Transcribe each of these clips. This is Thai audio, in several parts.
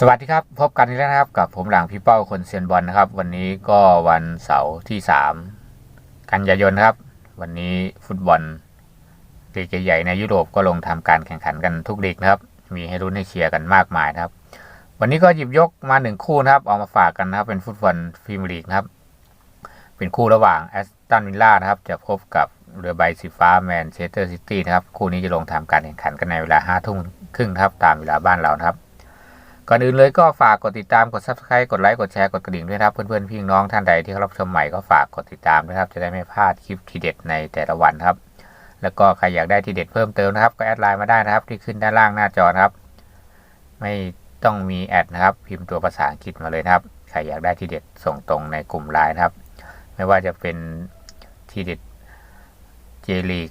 สวัสดีครับพบกันอีกแล้วนะครับ กับผมหลังพี่เป้าคนเซียนบอลนะครับ วันนี้ก็วันเสาร์ที่ 3 กันยายนครับ วันนี้ฟุตบอลลีกใหญ่ในยุโรปก็ลงทำการแข่งขันกันทุกลีกนะครับ มีให้รุ้นให้เชียร์กันมากมายนะครับ วันนี้ก็หยิบยกมาหนึ่งคู่นะครับเอามาฝากกันนะครับ เป็นฟุตบอลพรีเมียร์ลีกนะครับ เป็นคู่ระหว่างแอสตันวิลล่านะครับ จะพบกับเรือใบสีฟ้าแมนเชสเตอร์ซิตี้นะครับคู่นี้จะลงทำการแข่งขันกันในเวลา5ทุ่มครึ่งครับตามเวลาบ้านเรานะครับ ก่อนอื่นเลยก็ฝากกดติดตามกด subscribe กดไลค์กดแชร์กดกระดิ่งด้วยนะครับเพื่อนๆพี่น้องท่านใดที่เขารับชมใหม่ก็ฝากกดติดตามนะครับ จะได้ไม่พลาดคลิปทีเด็ดในแต่ละวันครับ แล้วก็ใครอยากได้ทีเด็ดเพิ่มเติมนะครับ ก็แอดไลน์มาได้นะครับ ที่ขึ้นด้านล่างหน้าจอครับ ไม่ต้องมีแอดนะครับ พิมพ์ตัวภาษาอังกฤษมาเลยนะครับใครอยากได้ทีเด็ดส่งตรงในกลุ่มไลน์ครับ ไม่ว่าจะเป็นทีเด็ดเจลีก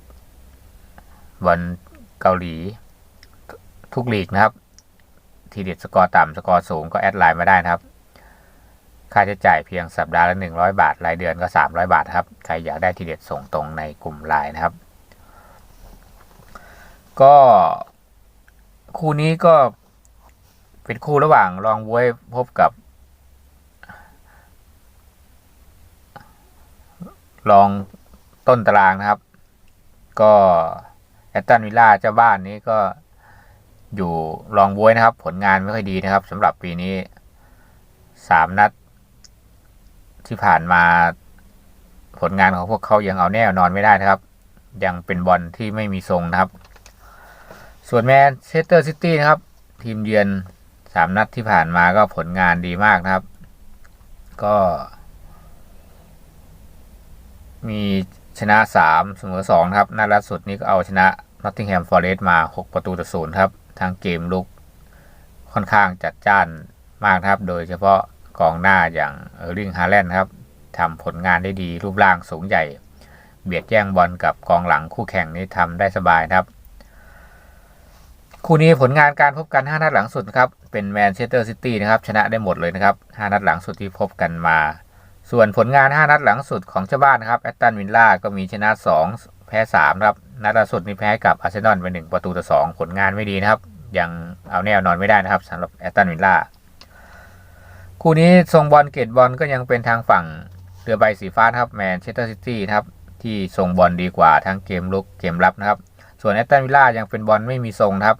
บอลเกาหลี ทุกลีกนะครับ ทีเด็ดสกอร์ต่ำสกอร์สูงก็แอดไลน์มาได้นะครับ ค่าใช้จ่ายเพียงสัปดาห์ละ 100 บาท รายเดือนก็ 300 บาทครับ ใครอยากได้ทีเด็ดส่งตรงในกลุ่มไลน์นะครับ ก็คู่นี้ก็เป็นคู่ระหว่างรองบวยพบกับรองต้นตารางนะครับ ก็แอตตันวิลล่าเจ้าบ้านนี้ก็ อยู่รองบวยนะครับ ผลงานไม่ค่อยดีนะครับสำหรับปีนี้สามนัด ที่ผ่านมาผลงานของพวกเขายังเอาแน่นอนไม่ได้นะครับ ยังเป็นบอลที่ไม่มีทรงนะครับ ส่วนแมนเชสเตอร์ซิตี้นะครับ ทีมเยือนสามนัดที่ผ่านมาก็ผลงานดีมากนะครับ ก็ มีชนะสามเสมอสองครับนัดล่าสุดนี้ก็เอาชนะนอตติงแฮมฟอร์เรสต์มา6ประตูต่อศูนย์ครับ ทางเกมลุกค่อนข้างจัดจ้านมากครับ โดยเฉพาะกองหน้าอย่างเออร์ลิงฮาแลนด์ครับทำผลงานได้ดีรูปร่างสูงใหญ่ เบียดแย่งบอลกับกองหลังคู่แข่งนี้ทำได้สบายครับ คู่นี้ผลงานการพบกัน 5 นัดหลังสุดครับ เป็นแมนเชสเตอร์ซิตี้นะครับ ชนะได้หมดเลยนะครับ 5 นัดหลังสุดที่พบกันมา ส่วนผลงาน 5 นัดหลังสุดของเจ้าบ้านนะครับแอตตันวินล่าก็มีชนะ 2 แพ้3ครับนัดล่าสุดนี้แพ้กับอาร์เซนอลไป1ประตูต่อ2ผลงานไม่ดีนะครับ ยังเอาแน่นอนไม่ได้นะครับสำหรับแอตตันวินล่าคู่นี้ทรงบอลเกตบอลก็ยังเป็นทางฝั่งเรือใบสีฟ้าครับแมนเชสเตอร์ซิตี้ครับที่ทรงบอลดีกว่าทั้งเกมลุกเกมรับนะครับ ส่วนแอตตันวิลล่ายังเป็นบอลไม่มีทรงครับ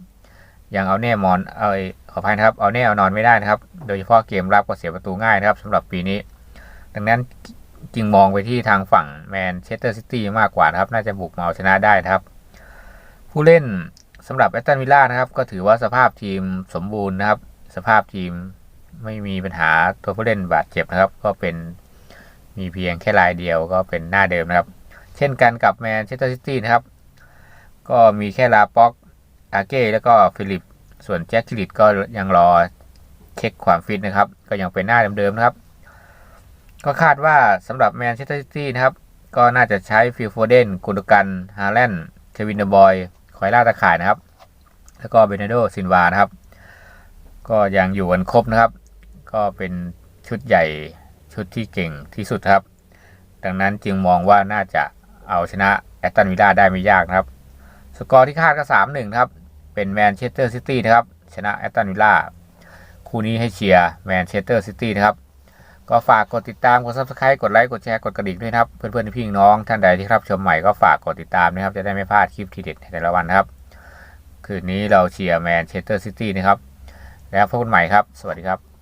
ยังเอาแน่มอนเอยขออภัยนะครับเอาแน่เอานอนไม่ได้นะครับ โดยเฉพาะเกมรับก็เสียประตูง่ายนะครับสำหรับปีนี้ ดังนั้น จึงมองไปที่ทางฝั่งแมนเชสเตอร์ซิตี้มากกว่าครับ น่าจะบุกมาเอาชนะได้ครับ ผู้เล่นสำหรับแอตตันวิลล่านะครับ ก็ถือว่าสภาพทีมสมบูรณ์นะครับ สภาพทีมไม่มีปัญหาตัวผู้เล่นบาดเจ็บนะครับ ก็เป็นมีเพียงแค่รายเดียวก็เป็นหน้าเดิมนะครับ เช่นกันกับแมนเชสเตอร์ซิตี้นะครับ ก็มีแค่ลาป็อกอาเก้แล้วก็ฟิลิป ส่วนแจ็คคิลิตก็ยังรอเช็คความฟิตนะครับ ก็ยังเป็นหน้าเดิมๆนะครับ ก็คาดว่าสำหรับแมนเชสเตอร์ซิตี้นะครับ ก็น่าจะใช้ฟิลโฟเดนกุนกันฮาแลนด์เควินเดบอยคอยล่าตะข่ายนะครับ แล้วก็เบเนโดซินวานะครับ ก็ยังอยู่กันครบนะครับ ก็เป็นชุดใหญ่ชุดที่เก่งที่สุดครับ ดังนั้นจึงมองว่าน่าจะเอาชนะแอตตันวิลล่าได้ไม่ยากนะครับ สกอร์ที่คาดก็สามหนึ่งครับ เป็นแมนเชสเตอร์ซิตี้นะครับ ชนะแอตตันวิลล่าคู่นี้ให้เชียร์แมนเชสเตอร์ซิตี้นะครับ ก็ฝากกดติดตาม กด subscribe กดไลค์ กดแชร์ กดกระดิ่งด้วยนะครับ เพื่อนๆพี่น้องท่านใดที่รับชมใหม่ก็ฝากกดติดตามนะครับ จะได้ไม่พลาดคลิปทีเด็ดในแต่ละวันนะครับ คืนนี้เราเชียร์แมนเชสเตอร์ซิตี้นะครับ แล้วพบกันใหม่ครับ สวัสดีครับ